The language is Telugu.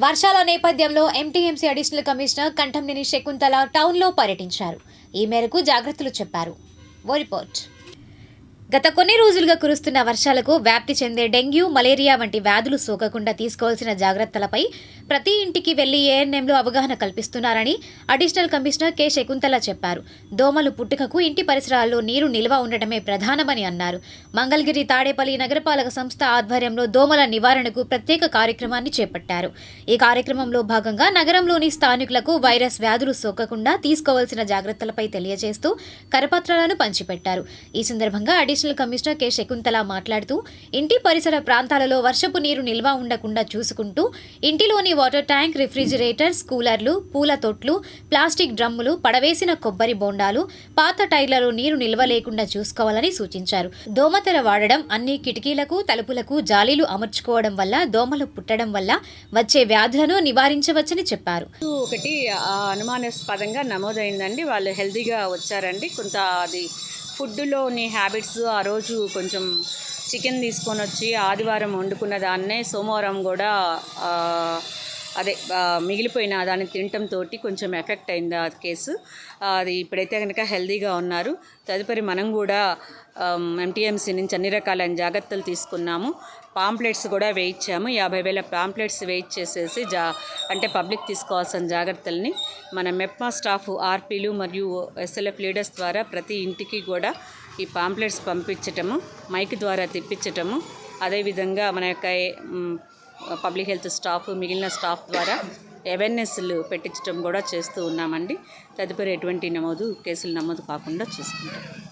వర్షాల నేపథ్యంలో MTMC additional commissioner Kanthamneni Shakuntala టౌన్లో పర్యటించారు. ఈ మేరకు జాగ్రత్తలు చెప్పారు. ఓ రిపోర్ట్. గత కొన్ని రోజులుగా కురుస్తున్న వర్షాలకు వ్యాప్తి చెందే డెంగ్యూ మలేరియా వంటి వ్యాధులు సోకకుండా తీసుకోవాల్సిన జాగ్రత్తలపై ప్రతి ఇంటికి వెళ్ళి ఏఎన్ఎంలు అవగాహన కల్పిస్తున్నారని అడిషనల్ కమిషనర్ కె శకుంతల చెప్పారు. దోమలు పుట్టుకకు ఇంటి పరిసరాల్లో నీరు నిల్వ ఉండటమే ప్రధానమని అన్నారు. మంగళగిరి తాడేపల్లి నగరపాలక సంస్థ ఆధ్వర్యంలో దోమల నివారణకు ప్రత్యేక కార్యక్రమాన్ని చేపట్టారు. ఈ కార్యక్రమంలో భాగంగా నగరంలోని స్థానికులకు వైరస్ వ్యాధులు సోకకుండా తీసుకోవాల్సిన జాగ్రత్తలపై తెలియజేస్తూ కరపత్రాలను పంచిపెట్టారు. ఈ సందర్భంగా అడిషనల్ కమిషనర్ కె శకుంతల మాట్లాడుతూ ఇంటి పరిసర ప్రాంతాలలో వర్షపు నీరు నిల్వ ఉండకుండా చూసుకుంటూ ఇంటిలోని వాటర్ ట్యాంక్ రిఫ్రిజిరేటర్స్ కూలర్లు పూల తొట్లు ప్లాస్టిక్ డ్రమ్ములు పడవేసిన కొబ్బరి బోండాలు పాత టైర్లలో నీరు నిల్వ లేకుండా చూసుకోవాలని సూచించారు. దోమతెర వాడడం అన్ని కిటికీలకు తలుపులకు జాలీలు అమర్చుకోవడం వల్ల దోమలు పుట్టడం వల్ల వచ్చే వ్యాధులను నివారించవచ్చని చెప్పారు. ఒకటి ఆ, అనుమానాస్పదంగా నమోదైందండి. వాళ్ళు హెల్దీగా వచ్చారండి. కొంత అది ఫుడ్లోని హ్యాబిట్స్ ఆ రోజు కొంచెం చికెన్ తీసుకొని వచ్చి ఆదివారం వండుకున్న దాన్నే సోమవారం కూడా అదే మిగిలిపోయిన దాన్ని తినటంతో కొంచెం ఎఫెక్ట్ అయింది ఆ కేసు? అది ఇప్పుడైతే కనుక హెల్దీగా ఉన్నారు. తదుపరి మనం కూడా ఎంటీఎంసీ నుంచి అన్ని రకాలైన జాగ్రత్తలు తీసుకున్నాము. పాంప్లెట్స్ కూడా వేయించాము. యాభై వేల పాంప్లెట్స్ వెయిట్ చేసేసి జా అంటే పబ్లిక్ తీసుకోవాల్సిన జాగ్రత్తల్ని మన మెప్మా స్టాఫ్ ఆర్పీలు మరియు ఎస్ఎల్ఎఫ్ లీడర్స్ ద్వారా ప్రతి ఇంటికి కూడా ఈ పాంప్లెట్స్ పంపించటము మైక్ ద్వారా తెప్పించటము అదేవిధంగా మన యొక్క పబ్లిక్ హెల్త్ స్టాఫ్ మిగిలిన స్టాఫ్ ద్వారా అవేర్నెస్లు పెట్టించడం కూడా చేస్తూ ఉన్నామండి. తదుపరి ఎటువంటి నమోదు కేసులు నమోదు కాకుండా చూసుకుంటాం.